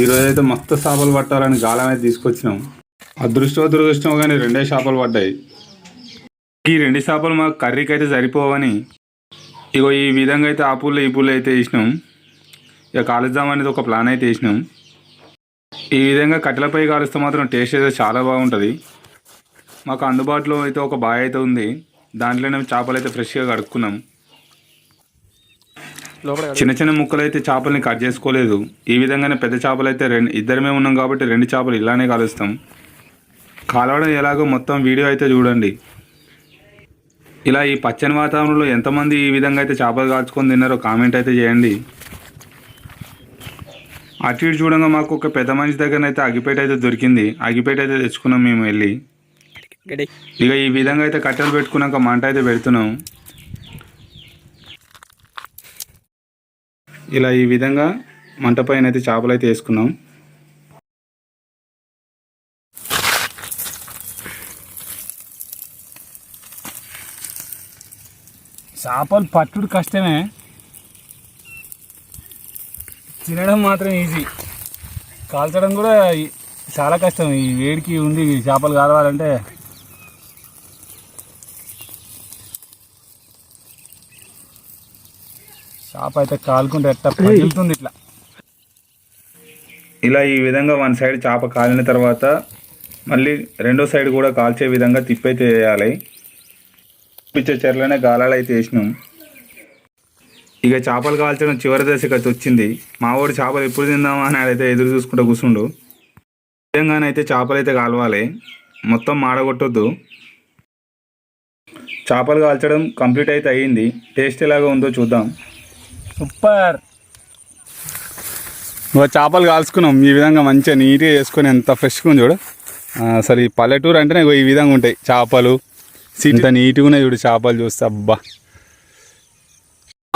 ఈరోజు అయితే మస్తు చేపలు పట్టాలని గాలం అయితే తీసుకొచ్చినాం. అదృష్టం దురదృష్టం కానీ రెండే చేపలు పడ్డాయి. ఈ రెండు చేపలు మాకు కర్రీకి అయితే సరిపోవని ఇగో ఈ విధంగా అయితే ఆ పూలు ఈ పూలు అయితే వేసినాం. ఇక కాలుద్దాం అనేది ఒక ప్లాన్ అయితే వేసినాం. ఈ విధంగా కట్టెలపై కాలుస్తే మాత్రం టేస్ట్ అయితే చాలా బాగుంటుంది. మాకు అందుబాటులో అయితే ఒక బాయ్ అయితే ఉంది. దాంట్లోనే చేపలు అయితే ఫ్రెష్గా కడుక్కున్నాం. చిన్న చిన్న ముక్కలు అయితే చేపల్ని కట్ చేసుకోలేదు. ఈ విధంగానే పెద్ద చేపలు అయితే రెండు ఇద్దరమే ఉన్నాం కాబట్టి రెండు చేపలు ఇలానే కాలుస్తాం. కాలవడం ఎలాగో మొత్తం వీడియో అయితే చూడండి. ఇలా ఈ పచ్చని వాతావరణంలో ఎంతమంది ఈ విధంగా అయితే చేపలు కాల్చుకొని తిన్నారో కామెంట్ అయితే చేయండి. అటు ఇటు చూడంగా మాకు ఒక పెద్ద మనిషి దగ్గర అయితే అగిపేట అయితే దొరికింది. అగిపేట అయితే తెచ్చుకున్నాం మేము వెళ్ళి. ఇక ఈ విధంగా అయితే కట్టెలు పెట్టుకున్నాక మంట అయితే పెడుతున్నాం. ఇలా ఈ విధంగా మంట పైన అయితే చేపలు అయితే వేసుకున్నాం. చేపలు పట్టుడు కష్టమే. తినడం మాత్రం ఈజీ కాల్చడం కూడా చాలా కష్టం. ఈ వేడికి ఉంది ఈ చేపలు కాలవాలంటే చేప అయితే కాలుకుంటే ఎట్ట పగులుతుంది ఇట్లా. ఇలా ఈ విధంగా వన్ సైడ్ చేప కాలిన తర్వాత మళ్ళీ రెండో సైడ్ కూడా కాల్చే విధంగా తిప్పైతే వేయాలి పిచ్చే చెరలోనే గాలాలు అయితే వేసినాం. ఇక చేపలు కాల్చడం చివరి దశకి అయితే వచ్చింది. మావాడు చేపలు ఎప్పుడు తిందామా అని అయితే ఎదురు చూసుకుంటూ కూర్చుండు. విధంగానైతే చేపలు అయితే కాలవాలి. మొత్తం మాడగొట్టొద్దు. చేపలు కాల్చడం కంప్లీట్ అయితే అయ్యింది టేస్ట్ ఎలాగో ఉందో చూద్దాం. సూపర్. ఇగో చేపలు కాల్చుకున్నాం ఈ విధంగా మంచిగా నీట్గా చేసుకొని ఎంత ఫ్రెష్గా ఉంది చూడు. అసలు ఈ పల్లెటూరు అంటేనే ఈ విధంగా ఉంటాయి చేపలు. ఇంత నీట్గా ఉన్నాయి చూడు చేపలు చూస్తే అబ్బా.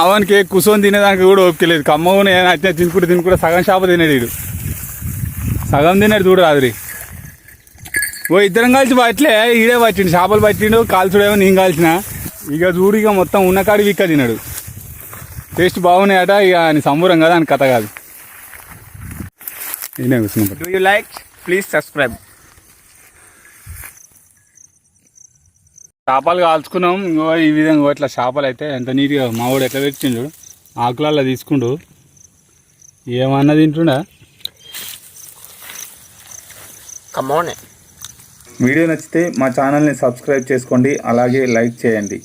అవనికి కూర్చొని తినేదానికి కూడా ఓపిక లేదు. కమ్మగా అయితే తినుకుంటే తినుకుంటే సగం చేప తినేది వీడు. సగం తినేది చూడు రాదురి ఓ ఇద్దరం కలిసి పట్టలే ఈడే పట్టిండు. చేపలు పట్టిండు కాల్చుడేమో నేను కాల్చిన. ఇక చూడు ఇక మొత్తం ఉన్న కాడి వీక్క తిన్నాడు టేస్ట్ బాగున్నాయట ఇక ఆయన సంబూరం కదా అని కథ కాదు. నేనే కూర్చున్నప్పుడు do you like please subscribe చేపలు కాల్చుకున్నాం ఇంకో ఈ విధంగా ఇట్లా చేపలు అయితే ఎంత నీట్గా మావాడు ఎట్లా పెట్టిండు ఆకులల్లో తీసుకుండు. ఏమన్నా తింటుండా? కమోనే వీడియో నచ్చితే మా ఛానల్ని సబ్స్క్రైబ్ చేసుకోండి అలాగే లైక్ చేయండి.